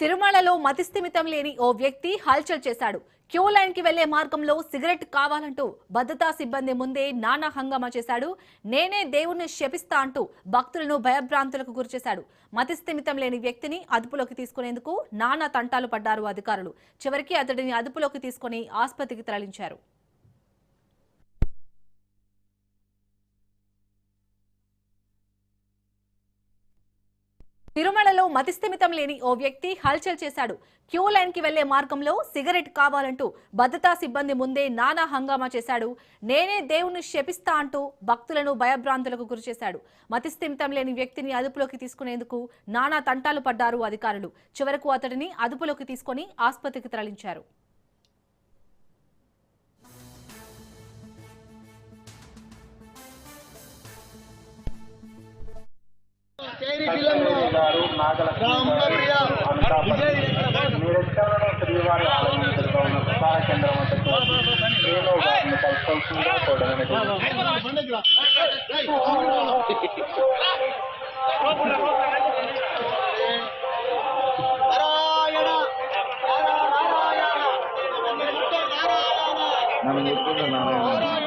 తిరుమలలో మతిస్థిమితం లేని ఓ వ్యక్తి హల్చల్ చేశాడు. క్యూ లైన్కి వెళ్ళే మార్గంలో సిగరెట్ కావాలంటూ భద్రతా సిబ్బంది ముందే నానా హంగామా చేశాడు. నేనే దేవుణ్ణి శపిస్తా అంటూ భక్తులను భయభ్రాంతులకు గురిచేశాడు. మతిస్థిమితం లేని వ్యక్తిని అదుపులోకి తీసుకునేందుకు నానా తంటాలు పడ్డారు అధికారులు. చివరికి అతడిని అదుపులోకి తీసుకుని ఆసుపత్రికి తరలించారు. తిరుమలలో మతిస్థిమితం లేని ఓ వ్యక్తి హల్చల్ చేశాడు. క్యూ లైన్కి వెళ్ళే మార్గంలో సిగరెట్ కావాలంటూ భద్రతా సిబ్బంది ముందే నానా హంగామా చేశాడు. నేనే దేవుణ్ణి శపిస్తా అంటూ భక్తులను భయభ్రాంతులకు గురిచేశాడు. మతిస్థిమితం లేని వ్యక్తిని అదుపులోకి తీసుకునేందుకు నానా తంటాలు పడ్డారు అధికారులు. చివరకు అతడిని అదుపులోకి తీసుకుని ఆసుపత్రికి తరలించారు. గారు నాగలక్ష్మి గారు అనకాపల్లి నిరంతరం శ్రీవారి ఆలయం ఎదురుగా ఉన్న ప్రసార కేంద్రం వద్దకు నేను వారిని కలుసుకోవాల్సిందిగా కోరడానికి నన్ను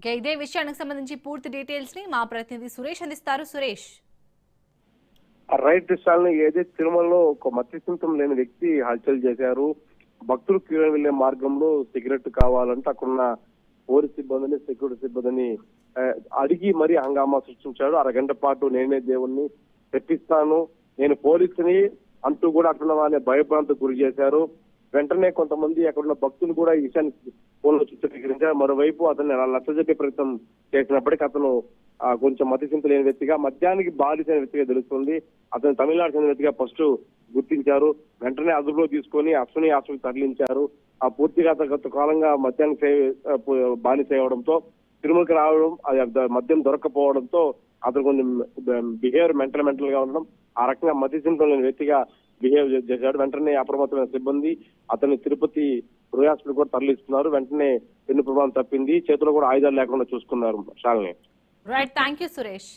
ఇక ఇదే విషయానికి సంబంధించి పూర్తి డీటెయిల్స్ని మా ప్రతినిధి సురేష్ అందిస్తారు. సురేష్. రైట్ విషయాలను ఏదైతే తిరుమలలో ఒక మత్స్యంతం లేని వ్యక్తి హల్చల్ చేశారు. భక్తులు క్యూ వెళ్ళే మార్గంలో సిగరెట్ కావాలంటే అక్కడున్న పోలీస్ సిబ్బందిని సెక్యూరిటీ సిబ్బందిని అడిగి మరీ హంగామా సృష్టించాడు. అరగంట పాటు నేనే దేవుణ్ణి తెప్పిస్తాను. నేను పోలీసుని అంటూ కూడా అట్లున్న వాళ్ళని భయభ్రాంతకు గురి చేశారు. వెంటనే కొంతమంది అక్కడున్న భక్తులు కూడా ఈ విషయాన్ని ఫోన్లో చిత్రీకరించారు మరోవైపు అతన్ని అలా నచ్చజెప్పే ప్రయత్నం చేసినప్పటికీ అతను ఆ, కొంచెం మతిసింత లేని వ్యక్తిగా మద్యానికి బాధిత వ్యక్తిగా తెలుస్తుంది. అతను తమిళనాడు చెందిన వ్యక్తిగా ఫస్ట్ గుర్తించారు. వెంటనే అదుపులో తీసుకొని అశ్విని ఆసుపత్రి తరలించారు. ఆ పూర్తిగా అతను గత కాలంగా మద్యానికి బానిస అవ్వడంతో తిరుమలకి రావడం అది మద్యం దొరకకపోవడంతో అతను కొంచెం బిహేవియర్ మెంటల్ మెంటల్గా ఉండడం ఆ రకంగా మతిసింతం లేని వ్యక్తిగా బిహేవ్ చేశాడు. వెంటనే అప్రమత్తమైన సిబ్బంది అతన్ని తిరుపతి రొయ్ హాస్పిటల్ కూడా తరలిస్తున్నారు. వెంటనే పెన్ను ప్రభావం తప్పింది. చేతిలో కూడా ఆయుధాలు లేకుండా చూసుకున్నారు షాల్ని రైట్ థ్యాంక్ యూ సురేష్